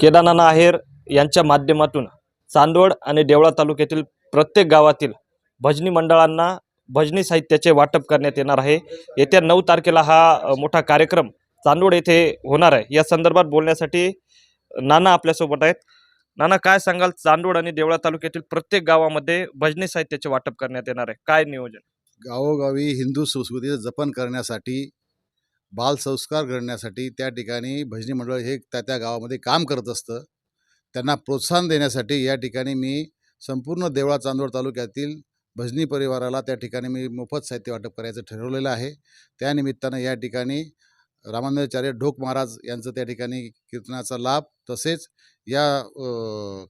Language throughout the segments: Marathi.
केदारनाना आहेर यांच्या माध्यमातून चांदवड आणि देवळा तालुक्यातील प्रत्येक गावातील भजनी मंडळांना भजनी साहित्याचे वाटप करण्यात येणार आहे. येत्या नऊ तारखेला हा मोठा कार्यक्रम चांदवड येथे होणार आहे. या संदर्भात बोलण्यासाठी नाना आपल्यासोबत आहेत. नाना काय सांगाल? चांदवड आणि देवळा तालुक्यातील प्रत्येक गावामध्ये भजनी साहित्याचे वाटप करण्यात येणार आहे. काय नियोजन? गावोगावी हिंदू संस्कृतीचं जपन करण्यासाठी बालसंस्कार घडण्यासाठी त्या ठिकाणी भजनी मंडळ हे त्या त्या गावामध्ये काम करत असतं. त्यांना प्रोत्साहन देण्यासाठी या ठिकाणी मी संपूर्ण देवळा चांदवड तालुक्यातील भजनी परिवाराला त्या ठिकाणी मी मोफत साहित्य वाटप करायचं ठरवलेलं आहे. त्यानिमित्तानं या ठिकाणी रामानंदाचार्य ढोक महाराज यांचं त्या ठिकाणी कीर्तनाचा लाभ तसेच या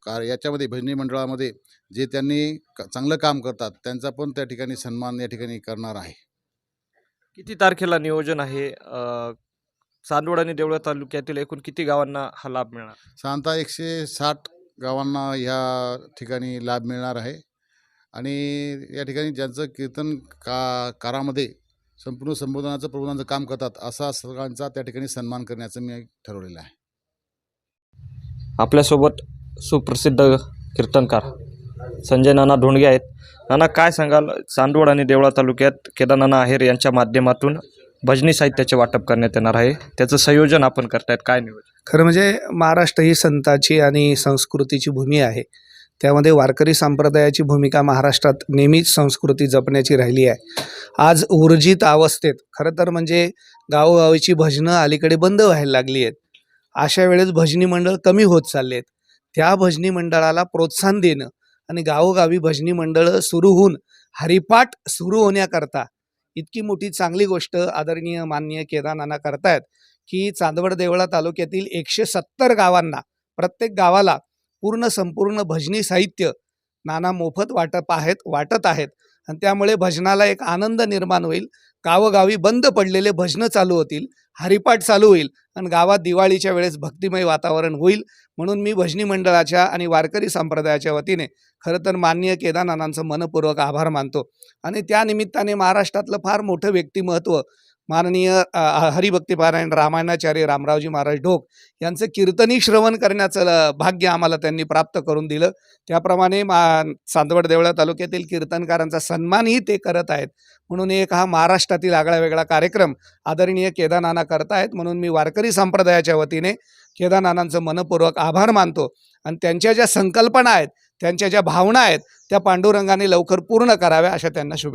कार याच्यामध्ये भजनी मंडळामध्ये जे त्यांनी क- चांगलं काम करतात त्यांचा पण त्या ठिकाणी सन्मान या ठिकाणी करणार आहे. किती तारखेला नियोजन आहे? अ, चांदवड आणि देवळा तालुक्यातील एकूण किती गावांना हा लाभ मिळणार? साधारणतः एकशे साठ गावांना ह्या ठिकाणी लाभ मिळणार आहे. आणि या ठिकाणी ज्यांचं कीर्तन का कारामध्ये संपूर्ण संबोधनाचं प्रबोधनाचं काम करतात असा सगळ्यांचा त्या ठिकाणी सन्मान करण्याचं मी ठरवलेलं आहे. आपल्यासोबत सुप्रसिद्ध कीर्तनकार संजय नाना धोंडगे आहेत. नाना काय सांगाल? चांदवड आणि देवळा तालुक्यात केदारनाना आहेर यांच्या माध्यमातून भजनी साहित्याचे वाटप करण्यात येणार आहे. त्याचं संयोजन आपण करतायत. काय नियोजन? खरं म्हणजे महाराष्ट्र ही संताची आणि संस्कृतीची भूमी आहे. त्यामध्ये वारकरी संप्रदायाची भूमिका महाराष्ट्रात नेहमीच संस्कृती जपण्याची राहिली आहे. आज ऊर्जित अवस्थेत खरं तर म्हणजे गावोगावीची भजनं अलीकडे बंद व्हायला लागली आहेत. अशा वेळेस भजनी मंडळ कमी होत चालले आहेत. त्या भजनी मंडळाला प्रोत्साहन देणं आणि गावोगावी भजनी मंडळं सुरू होऊन हरिपाठ सुरू होण्याकरता इतकी मोठी चांगली गोष्ट आदरणीय माननीय केदारनाना करतायत की चांदवड देवळा तालुक्यातील एकशे सत्तर गावांना प्रत्येक गावाला पूर्ण संपूर्ण भजनी साहित्य नाना मोफत वाटप आहेत वाटत आहेत. आणि त्यामुळे भजनाला एक आनंद निर्माण होईल. गावोगावी बंद पडलेले भजनं चालू होतील. हरिपाठ चालू होईल आणि गावात दिवाळीच्या वेळेस भक्तिमय वातावरण होईल. म्हणून मी भजनी मंडळाच्या आणि वारकरी संप्रदायाच्या वतीने खरं तर माननीय केदारनाथांचं मनपूर्वक आभार मानतो. आणि त्या निमित्ताने महाराष्ट्रातलं फार मोठं व्यक्तिमत्व माननीय हरिभक्तिपारायण हरिभक्तीपारायण रामायणाचार्य रामरावजी महाराज ढोक यांचं कीर्तनी श्रवण करण्याचं भाग्य आम्हाला त्यांनी प्राप्त करून दिलं. त्याप्रमाणे मा चांदवड देवळा तालुक्यातील कीर्तनकारांचा सन्मानही ते करत आहेत. म्हणून एक हा महाराष्ट्रातील आगळा वेगळा कार्यक्रम आदरणीय केदारनाना करतायत. म्हणून मी वारकरी संप्रदायाच्या वतीने केदारनानांचं मनपूर्वक आभार मानतो. आणि त्यांच्या ज्या संकल्पना आहेत त्यांच्या ज्या भावना आहेत त्या पांडुरंगाने लवकर पूर्ण कराव्या अशा त्यांना शुभेच्छा.